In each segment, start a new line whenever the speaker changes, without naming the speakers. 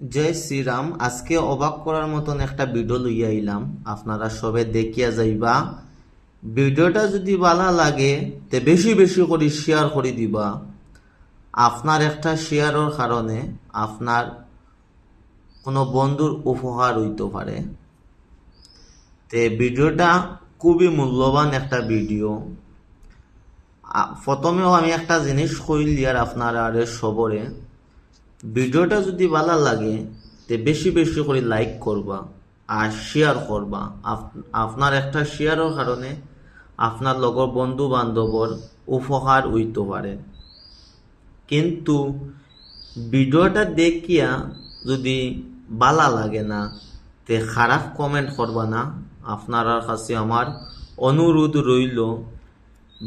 জয় শ্রীরাম, আজকে অবাক করার মতন একটা ভিডিও লইয়া আইলাম। আপনারা সবে দেখিয়া যাইবা। ভিডিওটা যদি ভালো লাগে, তে বেশি বেশি করে শেয়ার করে দিবা। আপনার একটা শেয়ারের কারণে আপনার কোনো বন্ধুর উপহার হইতে পারে। তে ভিডিওটা খুবই মূল্যবান একটা ভিডিও প্রথমেও আমি একটা জিনিস কইলি আর আপনারা আরে সবরে ভিডিওটা যদি ভালো লাগে, তে বেশি বেশি করে লাইক করবা আর শেয়ার করবা। আপ- আপনার একটা শেয়ারের কারণে আপনার লগর বন্ধু বান্ধবর উপহার হইতে পারে। কিন্তু ভিডিওটা দেখিয়া যদি ভালো লাগে না, তে খারাপ কমেন্ট করবা না। আপনার কাছে আমার অনুরোধ রইল,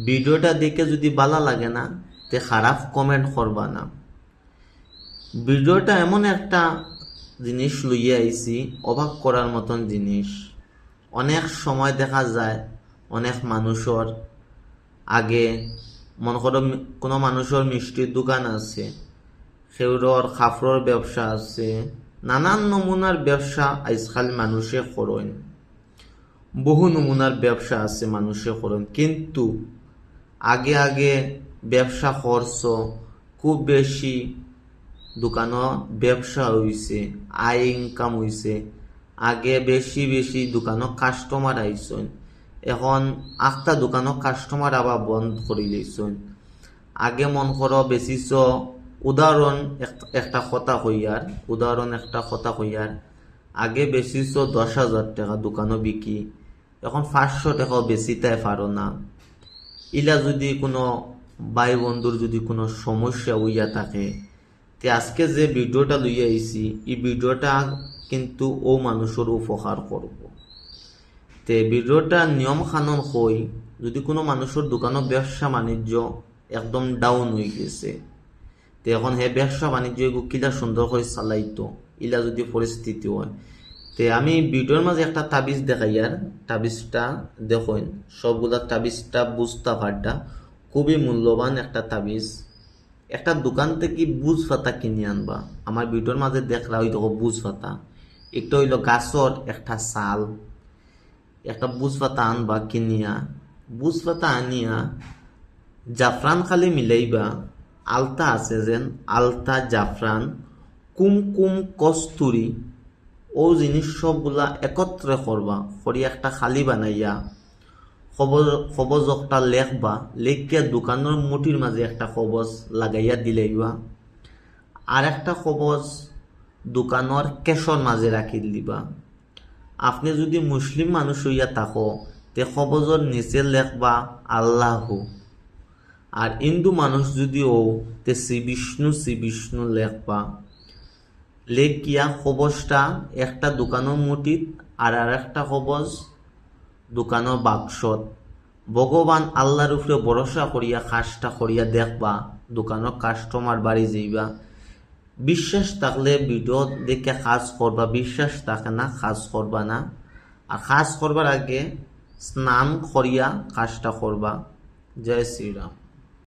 ভিডিওটা দেখে যদি ভালো লাগে না, তে খারাপ কমেন্ট করবা না। ভিডিওটা এমন একটা জিনিস লইয়ে আইছি, অবাক করার মতন জিনিস। অনেক সময় দেখা যায়, অনেক মানুষের আগে, মনে করো কোনো মানুষের মিষ্টির দোকান আছে সেউরর খাফরর ব্যবসা আছে, নানান নমুনার ব্যবসা আজকাল মানুষে করেন। বহু নমুনার ব্যবসা আছে মানুষে করেন, কিন্তু আগে আগে ব্যবসা খরচ খুব বেশি দোকানত ব্যবসা হইছে, আয় ইনকাম হইছে। আগে বেশি বেশি দোকানত কাস্টমার আইসন এখন আখটা দোকানত কাস্টমার আবার বন্ধ করে লইছন আগে মন করো বেশিছ উদাহরণ এক- একটা কথা কইয়ার উদাহরণ একটা কথা কইয়ার আগে বেশিছ দশ হাজার টাকা দোকানও বিকি, এখন পাঁচশো টাকাও বেশি তাই পারো না। ইলা যদি কোনো ভাই বন্ধুর যদি কোনো সমস্যা হইয়া থাকে তে আজকে যে ভিডিওটা লইয়া আইছি, এই ভিডিওটা কিন্তু ও মানুষের উপকার করব। তে ভিডিওটা নিয়ম কানুন হই, যদি কোনো মানুষের দোকানত ব্যবসা বাণিজ্য একদম ডাউন হয়ে গেছে, তে এখন হে ব্যবসা বাণিজ্য এগু কিলা সুন্দর করে চালাইতো, ইলা যদি পরিস্থিতি হয়। তে আমি ভিডিওর মাঝে একটা তাবিজ দেখাইয়ার তাবিজটা দেখুন, সবগুলা তাবিজটা বুঝতে পারটা খুবই মূল্যবান একটা তাবিজ। একটা দোকান থেকে বুজ পাতা কিনে আনবা। আমার ভিডিওর মাঝে দেখলা ওই দেখো বুঝ পাতা। একটা হইল গাছর একটা চাল একটা বুজ পাতা আনবা, কিনিয়া। বুজ পাতা আনিয়া জাফরান খালি মিলাইবা। আলতা আছে যেন, আলতা জাফরান কুমকুম কস্তুরি ও জিনিস সবগুলা একত্রে করবা করি একটা খালি বানাইয়া খবজ একটা লেখবা লেখিয়া দোকানের মুঠির মাঝে একটা খবজ লাগাইয়া দিলাইবা আর একটা খবজ দোকানের কেশর মাঝে রাখি দিবা। আপনি যদি মুসলিম মানুষ হইয়া থাকো, তে খবজর নিচে লেখবা আল্লাহু। আর হিন্দু মানুষ যদি ও তে শ্রী বিষ্ণু শ্রী বিষ্ণু লেখবা লেখিয়া খবজটা একটা দোকানের মুঠিত আর আর একটা খবজ দোকানের বাক্সত ভগবান আল্লাহর উপরে ভরসা করিয়া কাজটা করিয়া দেখবা দোকানো কাস্টমার বাড়ি যাইবা। বিশ্বাস থাকলে ভিডিও দেখে কাজ করবা বিশ্বাস থাকে না কাজ করবা না। আর কাজ করবার আগে স্নান করিয়া কাজটা করবা জয় শ্রীরাম